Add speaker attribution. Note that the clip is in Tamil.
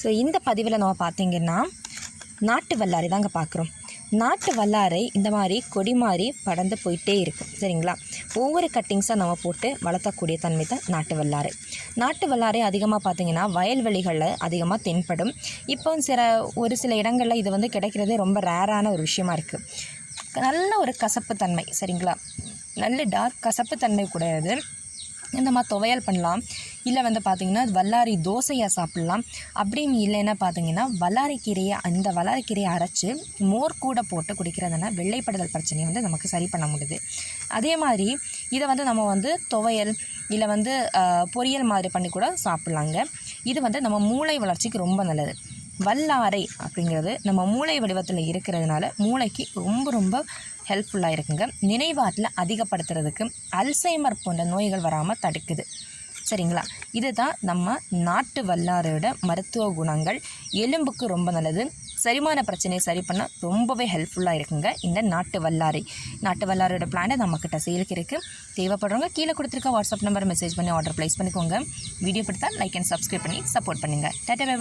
Speaker 1: ஸோ இந்த பதிவில் நம்ம பார்த்தீங்கன்னா நாட்டு வல்லாரை தாங்க பார்க்குறோம் நாட்டு வல்லாரை இந்த மாதிரி கொடி மாதிரி படர்ந்து போயிட்டே இருக்கும் சரிங்களா? ஒவ்வொரு கட்டிங்ஸாக நம்ம போட்டு வளர்த்தக்கூடிய தன்மை தான் நாட்டு வல்லாரை. நாட்டு வல்லாரை அதிகமாக பார்த்தீங்கன்னா வயல்வெளிகளில் அதிகமாக தென்படும். இப்போ சில ஒரு சில இடங்களில் இது வந்து கிடைக்கிறது ரொம்ப ரேரான ஒரு விஷயமா இருக்குது நல்ல ஒரு கசப்பு தன்மை சரிங்களா? நல்ல டார்க் கசப்பு தன்மை கூடாது இந்த மாதிரி துவையல் பண்ணலாம். இல்லை வந்து பார்த்திங்கன்னா வல்லாரி தோசையாக சாப்பிட்லாம். அப்படின்னு இல்லைன்னா பார்த்தீங்கன்னா வல்லாரை கீரையை அந்த வல்லாரை கீரையை அரைச்சி மோர் கூட போட்டு குடிக்கிறதுனா வெள்ளைப்படுதல் பிரச்சனையை வந்து நமக்கு சரி பண்ண முடியுது. அதே மாதிரி இதை வந்து நம்ம வந்து துவையல் இல்லை வந்து பொரியல் மாதிரி பண்ணி கூட சாப்பிட்லாங்க. இது வந்து நம்ம மூளை வளர்ச்சிக்கு ரொம்ப நல்லது. வல்லாரை அப்படிங்கிறது நம்ம மூளை வடிவத்தில் இருக்கிறதுனால மூளைக்கு ரொம்ப ரொம்ப ஹெல்ப்ஃபுல்லாக இருக்குங்க. நினைவாற்றலை அதிகப்படுத்துறதுக்கு அல்சைமர் போன்ற நோய்கள் வராமல் தடுக்குது. சரிங்களா? இதுதான் நம்ம நாட்டு வல்லாரோட மருத்துவ குணங்கள். எலும்புக்கு ரொம்ப நல்லது. செரிமான பிரச்சனையை சரி பண்ண ரொம்பவே ஹெல்ப்ஃபுல்லாக இருக்குங்க இந்த நாட்டு வல்லாரை. நாட்டு வல்லாரோட பிளானை நம்மக்கிட்ட சேலுக்கு இருக்குது தேவைப்படுறவங்க கீழே கொடுத்துருக்க வாட்ஸ்அப் நம்பர் மெசேஜ் பண்ணி ஆர்டர் ப்ளேஸ் பண்ணிக்கோங்க. வீடியோ பிடித்தா லைக் அண்ட் சப்ஸ்கிரைப் பண்ணி சப்போர்ட் பண்ணுங்கள் டாட்டா பை